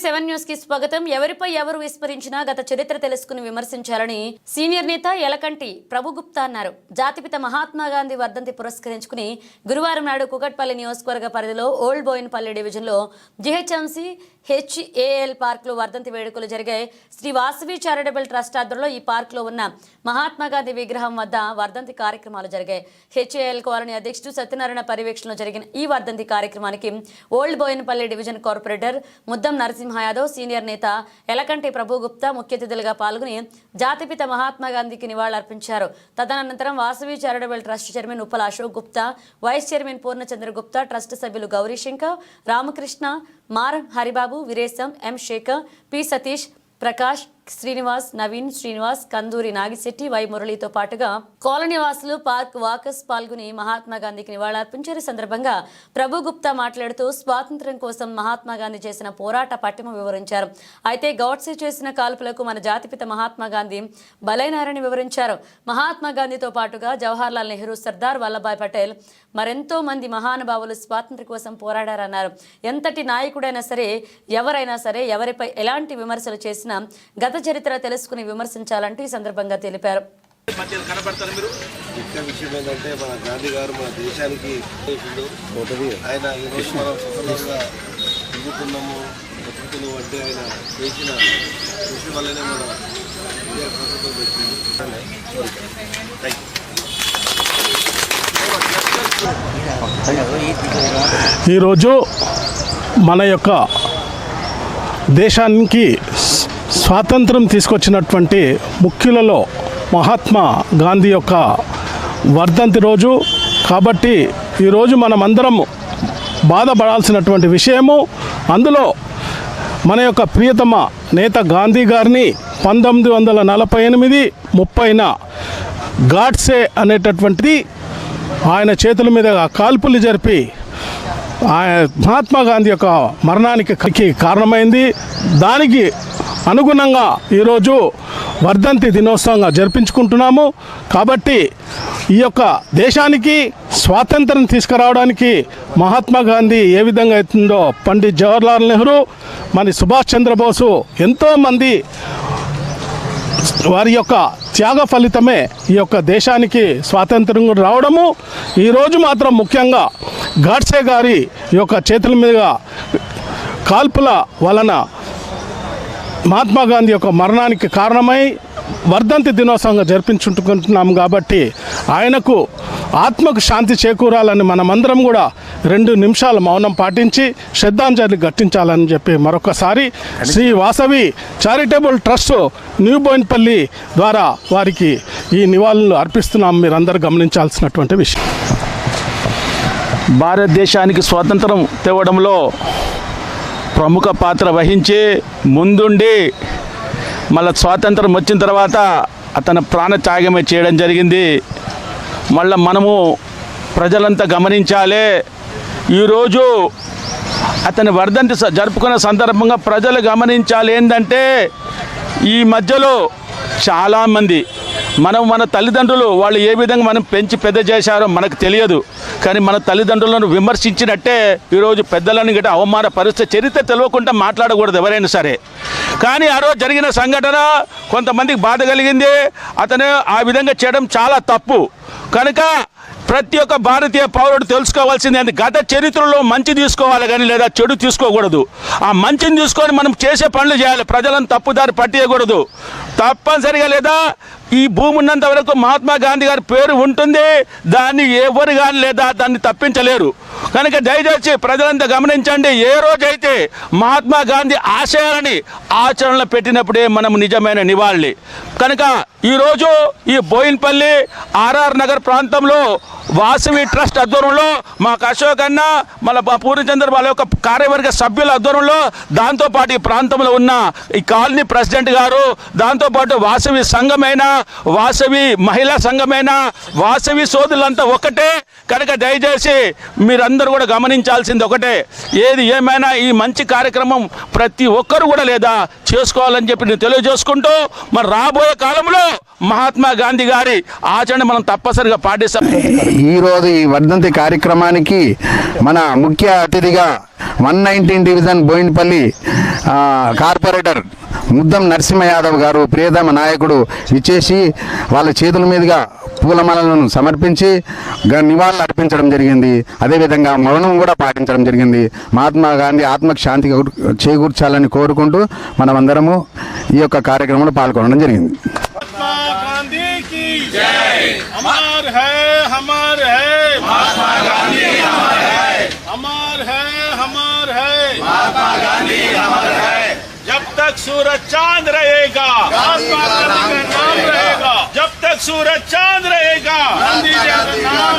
కి స్వాగతం. ఎవరిపై ఎవరు విస్మరించినా గత చరిత్ర తెలుసుకుని విమర్శించాలని సీనియర్ నేత ఎలకంటి ప్రభుగుప్తా అన్నారు. జాతిపిత మహాత్మా గాంధీ వర్ధంతి పురస్కరించుకుని గురువారం నాడు కుకట్పల్లి నియోజకవర్గ పరిధిలో ఓల్డ్ బోయిన్పల్లి డివిజన్లో జిహెచ్ఎంసీ హెచ్ఏఎల్ పార్క్లో వర్ధంతి వేడుకలు జరిగాయి. శ్రీ వాసవి చారిటబుల్ ట్రస్ట్ ఆధ్వర్యంలో ఈ పార్క్లో ఉన్న మహాత్మా గాంధీ విగ్రహం వద్ద వర్ధంతి కార్యక్రమాలు జరిగాయి. హెచ్ఏఎల్ కాలనీ అధ్యక్షుడు సత్యనారాయణ పర్యవేక్షణలో జరిగిన ఈ వర్ధంతి కార్యక్రమానికి old Bowenpally division corporator Muddam Narasimha Yadav senior నేత ఎలకంటి ప్రభు గుప్తా ముఖ్య అతిథులుగా పాల్గొని జాతిపిత మహాత్మా గాంధీకి నివాళులర్పించారు. తదనంతరం Vasavi charitable trust chairman Uppala Ashok Gupta vice chairman Purnachandra Gupta trust సభ్యులు గౌరీశంకర్ రామకృష్ణ మార్ Haribabu Veeresham M Shekhar P Satish Prakash Srinivas Naveen Srinivas Kanduri Nagishetti Y మురళితో పాటుగా కాలనీ వాసులు పార్క్ వాకర్స్ పాల్గొని మహాత్మా గాంధీకి నివాళులర్పించారు. ఈ సందర్భంగా ప్రభు గుప్తా మాట్లాడుతూ స్వాతంత్ర్యం కోసం మహాత్మా గాంధీ చేసిన పోరాట పట్టిమ వివరించారు. అయితే గౌడ్సే చేసిన కాల్పులకు మన జాతిపిత మహాత్మా గాంధీ బలైనారని వివరించారు. మహాత్మా గాంధీతో పాటుగా జవహర్లాల్ నెహ్రూ సర్దార్ వల్లభాయ్ పటేల్ మరెంతో మంది మహానుభావులు స్వాతంత్ర్యం కోసం పోరాడారన్నారు. ఎంతటి నాయకుడైనా సరే ఎవరైనా సరే ఎవరిపై ఎలాంటి విమర్శలు చేసినా గత చరిత్ర తెలుసుకుని విమర్శించాలంటూ ఈ సందర్భంగా తెలిపారు. మధ్యలో కనబడతారు మీరు? ముఖ్య విషయం ఏంటంటే మన గాంధీ గారు మన దేశానికి. ఆయన ఈరోజు మనం స్వతంత్రంగా తిరుగుతున్నాము బతుకుతున్నాము అంటే ఆయన చేసిన కృషి వల్లనే మన ఇండియా వచ్చింది. యూ ఈరోజు మన యొక్క దేశానికి స్వాతంత్రం తీసుకొచ్చినటువంటి ముఖ్యులలో మహాత్మా గాంధీ యొక్క వర్ధంతి రోజు. కాబట్టి ఈరోజు మనమందరం బాధపడాల్సినటువంటి విషయము అందులో మన యొక్క ప్రియతమ నేత గాంధీ గారిని పంతొమ్మిది వందల నలభై ఎనిమిది ముప్పైన గాడ్సే అనేటటువంటిది ఆయన చేతుల మీద కాల్పులు జరిపి ఆయన మహాత్మా గాంధీ యొక్క మరణానికి కారణమైంది. దానికి అనుగుణంగా ఈరోజు వర్ధంతి దినోత్సవంగా జరిపించుకుంటున్నాము. కాబట్టి ఈ యొక్క దేశానికి స్వాతంత్రం తీసుకురావడానికి మహాత్మా గాంధీ ఏ విధంగా అవుతుందో పండిత్ జవహర్లాల్ నెహ్రూ మరి సుభాష్ చంద్రబోసు ఎంతోమంది వారి యొక్క త్యాగ ఫలితమే ఈ యొక్క దేశానికి స్వాతంత్రం రావడము. ఈరోజు మాత్రం ముఖ్యంగా గాడ్సే గారి ఈ యొక్క చేతుల మీద కాల్పుల వలన మహాత్మా గాంధీ యొక్క మరణానికి కారణమై వర్ధంతి దినోత్సవంగా జరిపించుకుంటున్నాం కాబట్టి ఆయనకు ఆత్మకు శాంతి చేకూరాలని మనమందరం కూడా రెండు నిమిషాల మౌనం పాటించి శ్రద్ధాంజలి ఘటించాలని చెప్పి మరొకసారి Sri Vasavi charitable trust new Bowenpally ద్వారా వారికి ఈ నివాళులు అర్పిస్తున్నాం మీరందరూ గమనించాల్సినటువంటి విషయం. భారతదేశానికి స్వాతంత్రం తేవడంలో ప్రముఖ పాత్ర వహించి ముందుండి మళ్ళీ స్వాతంత్రం వచ్చిన తర్వాత అతను ప్రాణ త్యాగమే చేయడం జరిగింది. మళ్ళీ మనము ప్రజలంతా గమనించాలి. ఈరోజు అతని వర్ధంతి స- జరుపుకున్న సందర్భంగా ప్రజలు గమనించాలి ఏంటంటే ఈ మధ్యలో చాలామంది మనం మన తల్లిదండ్రులు వాళ్ళు ఏ విధంగా మనం పెంచి పెద్ద చేశారో మనకు తెలియదు. కానీ మన తల్లిదండ్రులను విమర్శించినట్టే ఈరోజు పెద్దలను గట్రా అవమాన పరిస్థితి చరిత్ర తెలియకుండా మాట్లాడకూడదు ఎవరైనా సరే. కానీ ఆ రోజు జరిగిన సంఘటన కొంతమందికి బాధ కలిగింది. అతను ఆ విధంగా చేయడం చాలా తప్పు. కనుక ప్రతి ఒక్క భారతీయ పౌరుడు తెలుసుకోవాల్సింది అంటే గత చరిత్రలో మంచి తీసుకోవాలి కానీ లేదా చెడు తీసుకోకూడదు. ఆ మంచిని తీసుకొని మనం చేసే పనులు చేయాలి. ప్రజలను తప్పుదారి పట్టేయకూడదు. తప్పనిసరిగా లేదా ఈ భూమి ఉన్నంత వరకు మహాత్మా గాంధీ గారి పేరు ఉంటుంది. దాన్ని ఎవరు కానీ లేదా దాన్ని తప్పించలేరు. కనుక దయచేసి ప్రజలంతా గమనించండి ఏ రోజైతే మహాత్మా గాంధీ ఆశయాలని ఆచరణలో పెట్టినప్పుడే మనం నిజమైన నివాళి. కనుక ఈరోజు ఈ బోయిన్పల్లి ఆర్ఆర్ నగర్ ప్రాంతంలో వాసవి ట్రస్ట్ ఆధ్వర్యంలో మాకు అశోక్ అన్న మన పూర్ణచంద్ర వాళ్ళ యొక్క కార్యవర్గ సభ్యుల ఆధ్వర్యంలో దాంతోపాటు ఈ ప్రాంతంలో ఉన్న ఈ కాలనీ ప్రెసిడెంట్ గారు దాంతోపాటు వాసవి సంఘమైన వాసవి మహిళా సంఘమైన వాసవి సోదరులంతా ఒకటే. కనుక దయచేసి మీరందరూ కూడా గమనించాల్సింది ఒకటే. ఏది ఏమైనా ఈ మంచి కార్యక్రమం ప్రతి ఒక్కరు కూడా లేదా చేసుకోవాలని చెప్పి నేను తెలియజేసుకుంటూ మరి రాబోయే కాలంలో మహాత్మా గాంధీ గారి ఆచరణ మనం తప్పనిసరిగా పాటిస్తాం. ఈరోజు ఈ వర్ధంతి కార్యక్రమానికి మన ముఖ్య అతిథిగా వన్ నైన్టీన్ డివిజన్ బోయినపల్లి ఆ, కార్పొరేటర్ ముద్దం నరసింహ యాదవ్ గారు ప్రియతమ నాయకుడు ఇచ్చేసి వాళ్ళ చేతుల మీదుగా పూలమాలలను సమర్పించి గ- నివాళులు అర్పించడం జరిగింది అదేవిధంగా మౌనం కూడా పాటించడం జరిగింది మహాత్మా గాంధీ ఆత్మకు శాంతి కూ- చేకూర్చాలని కోరుకుంటూ మనమందరము ఈ యొక్క కార్యక్రమంలో పాల్గొనడం జరిగింది महात्मा गांधी की जय अमर है हमर है महात्मा गांधी अमर है अमर है हमर है महात्मा गांधी अमर है। जब तक सूरज चाँद रहेगा महात्मा गांधी का नाम रहेगा। जब तक सूरज चाँद रहेगा गांधी जी का नाम